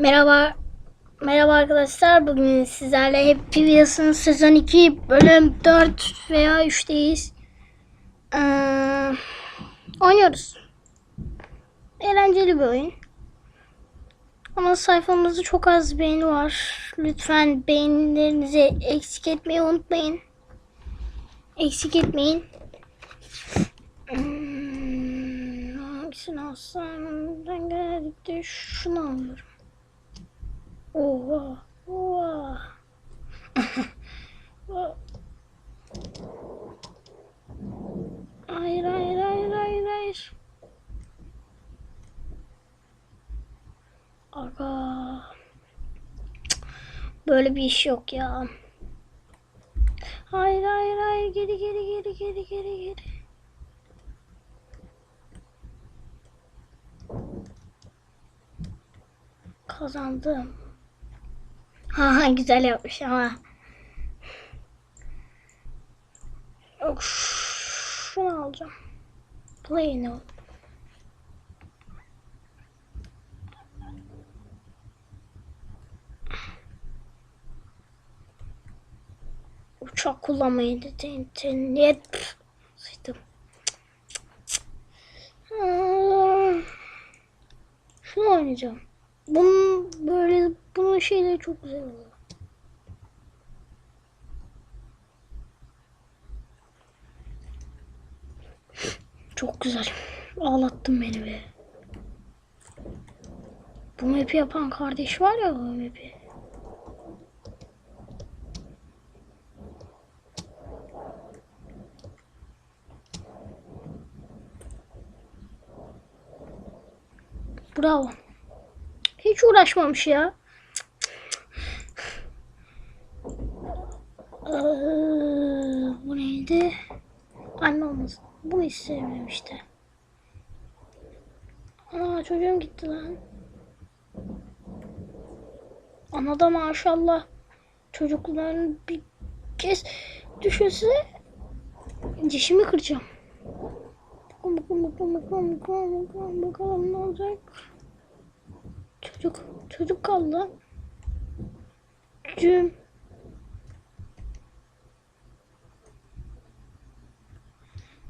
Merhaba. Merhaba arkadaşlar. Bugün sizlerle hep PBS'ın sezon 2 bölüm 4 veya 3'teyiz. Ee, oynuyoruz. Eğlenceli bir oyun. Ama sayfamızda çok az beğeni var. Lütfen beğenilerinizi eksik etmeyi unutmayın. Eksik etmeyin. Hmm, hangisini alsam? Ben genellikle şunu alıyorum. Oha. Oha. hayır hayır hayır hayır hayır. Aga. Böyle bir iş yok ya. Hayır hayır hayır geri geri geri geri geri geri. Kazandım. Ha güzel yapmış ama. Yok şunu alacağım. Play no. Uçak kullanmayı. Yet. Sıçtım. Aa, Şunu oynayacağım. Bunun böyle bunun şeyleri çok güzel oluyor. Çok güzel. Ağlattın beni be. Bu map'i yapan kardeş var ya bu map'i. Bravo. Hiç uğraşmamış ya. Ee, bu neydi? Anne olmasın. Bunu hiç sevmiyorum işte. Ana çocuğum gitti lan. Ana da maşallah çocukların bir kez düşürse dişimi kıracağım. Bakalım bakalım bakalım bakalım bakalım bakalım ne olacak. Çocuk çocuk kaldı lan. Cüm.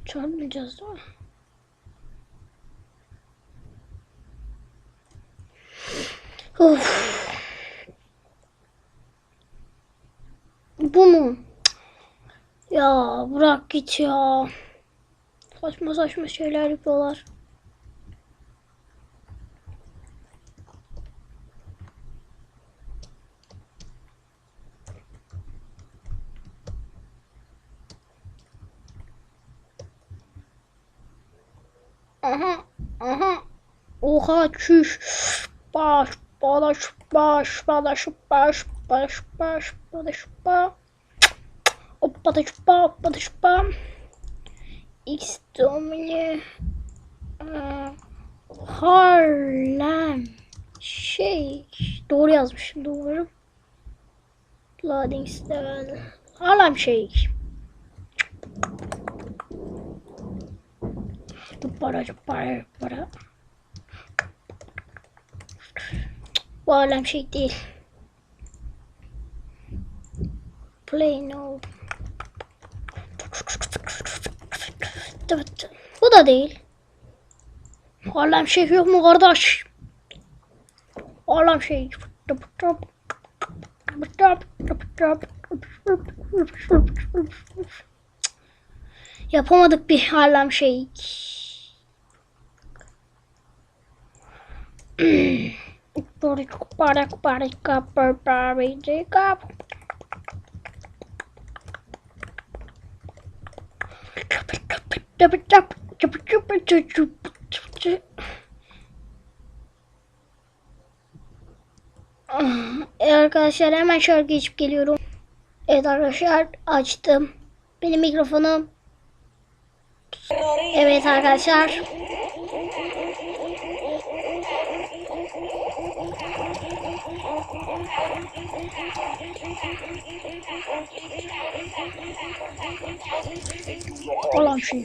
Çarpmayacağız değil mi? Of. Bu mu? Ya bırak git ya. Saçma saçma şeyler yapıyorlar. Aha, aha. Oha çüş. Baş, balaş, baş, balaş, baş, baş, baş, balaş, baş. Hoppa da şuppa, hoppa da şuppa. X domini. Aa, Harlem. Şey. Doğru yazmışım doğru. Loading level. Harlem şey. Para para para. Bu şey değil. Play no. Bu da değil. Harlem şey yok mu kardeş? Harlem şey. Yapamadık bir Harlem şey. Para para para para Evet arkadaşlar hemen şarkı içip geliyorum. Evet arkadaşlar açtım. Benim mikrofonum. Evet arkadaşlar. Olan şey.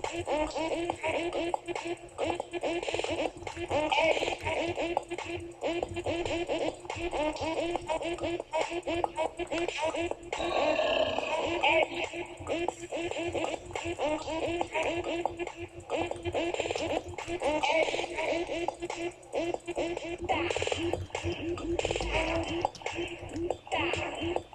Da. Da.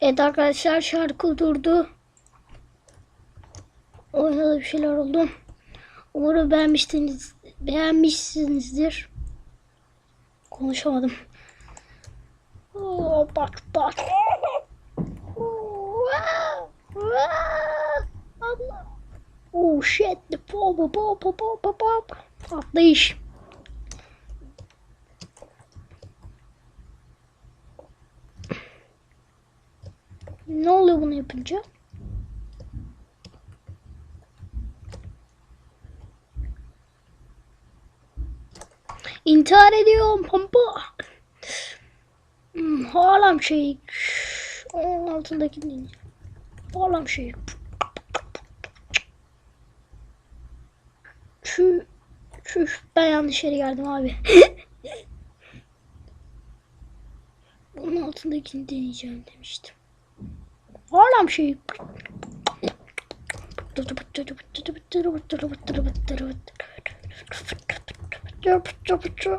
Evet arkadaşlar şarkı durdu. Oyunda da bir şeyler oldu. Umarım beğenmişsiniz, beğenmişsinizdir. Konuşamadım. Oo, bak bak. Wow. Allah. Oh shit. Pop pop pop pop pop. Atlayış. Ne oluyor bunu yapınca? İntihar ediyorum pampa. Hmm, Harlem Shake. Onun altındaki değil. Harlem Shake. Şu, şu, ben yanlış yere geldim abi. Onun altındakini deneyeceğim demiştim. Harlem Shake.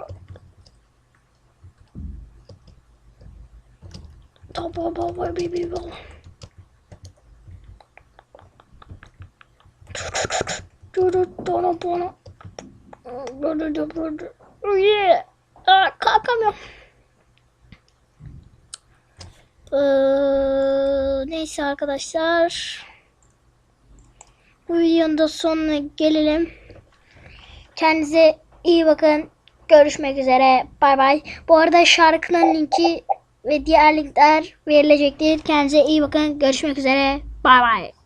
Tamam baba bebi baba. Bana bana. Böyle de böyle. Yeah. Aa, kalkamıyorum. Ee, neyse arkadaşlar. Bu videonun da sonuna gelelim. Kendinize iyi bakın. Görüşmek üzere. Bay bay. Bu arada şarkının linki ve diğer linkler verilecektir. Kendinize iyi bakın. Görüşmek üzere. Bay bay.